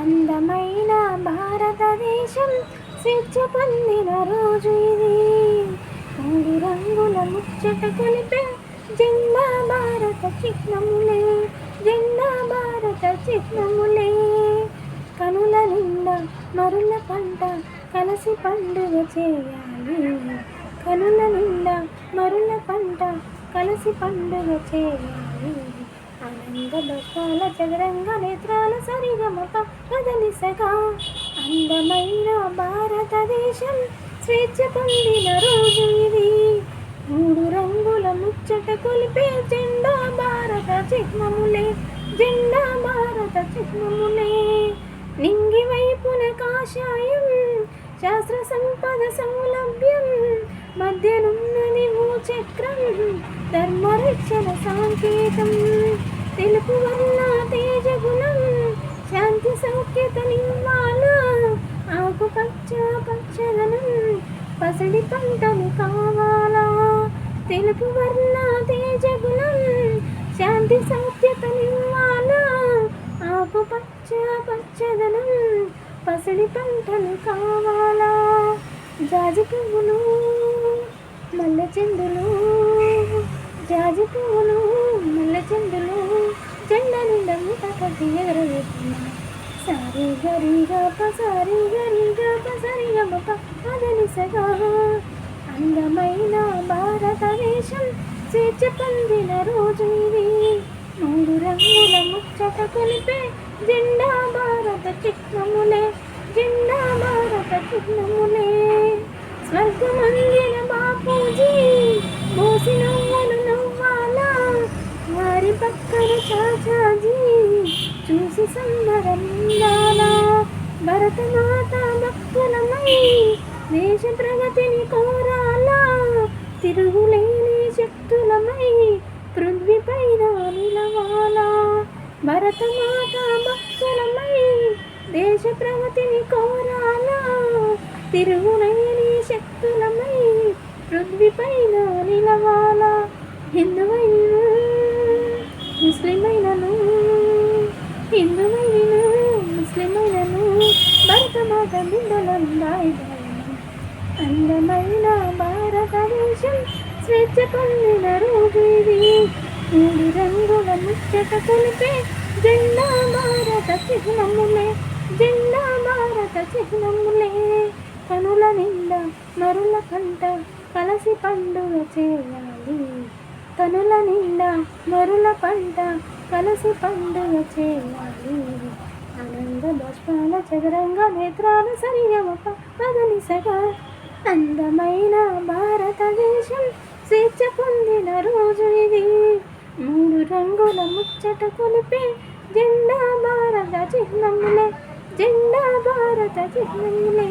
అందమైన భారతదేశం స్వేచ్ఛ పొందిన రోజు ఇది. మూడు రంగుల ముచ్చట కలిపే జెండా భారత చిహ్నములే జెండా భారత చిహ్నములే. కనుల నిండా మరుల పంట కలసి పండుగ చేయాలి. కనుల నిండా మరుల పంట కలసి పండుగ చేయాలి. ఆనంద బస్వాల చదరంగ నేత్రాల సరిగమప కదలిసగా అందమైన భారతదేశం స్వేచ్ఛ పొందిన రోజు ఇది. మూడు రంగుల ముచ్చట కొలిపే జెండా భారత చిహ్నములే జెండా భారత చిహ్నములే. నింగి వైపున కాషాయం శాస్త్ర సంపద సౌలభ్యం మధ్యనున్నది భూచక్రం ధర్మరక్షణ సాంకేతం. తెలుపు వర్ణ తేజగుణం శాంతి సౌఖ్యత నిమ్మాల ఆకు పచ్చ పచ్చదనం పసడి పంటలు కావాలా? తెలుపు వర్ణ తేజగుణం శాంతి సౌఖ్యత నిమ్మాల ఆకు పచ్చ పచ్చదనం పసడి పంటలు కావాలా? జాజి పువ్వులు మల్లె చెందులు జాజి పువ్వులు జెండా నిండా సారి కట్టి ఎగరవేస్తున్నా సారీ గరిగా పసారి గరిగా గమప అదనిసగా అందమైన భారతదేశం స్వేచ్ఛ పొందిన రోజు ఇది మూడు రంగుల ముచ్చట కొలిపే జెండా భారత చిహ్నములే జెండా భారత చిహ్నములే స్వర్గమందిన బాపూజీ చూసి సంబరమిందాలా భరతమాత భక్తులమై దేశ ప్రగతిని కోరాలా? తిరుగులేని శక్తులమై పృథ్వీపైన నిలవాలా భరతమాత భక్తులమై దేశ ప్రగతిని కోరాలా? తిరుగులేని శక్తులమై పృథ్వీపైన నిలవాలా హిందువైన ముస్లిమైనను హిందువైనను ముస్లిమైనను భరతమాత బిడ్డలందాయి అందమైన భారతదేశం స్వేచ్ఛ పొందిన రోజు మూడు రంగుల ముచ్చట కొలిపే జెండా భారత చిహ్నములే జెండా భారత చిహ్నములే కనుల నిండా నరుల కంట కలసి పండుగ చేయాలి కనుల నిండా మరుల పంట కలసి పండుగ చేయాలి. ఆనంద బాష్పాల చదరంగ నేత్రాలు సరియమప పదనిసగా. అందమైన భారతదేశం స్వేచ్ఛ పొందిన రోజు ఇది. మూడు రంగుల ముచ్చట కొలిపే జెండా భారత చిహ్నములే జెండా భారత చిహ్నములే.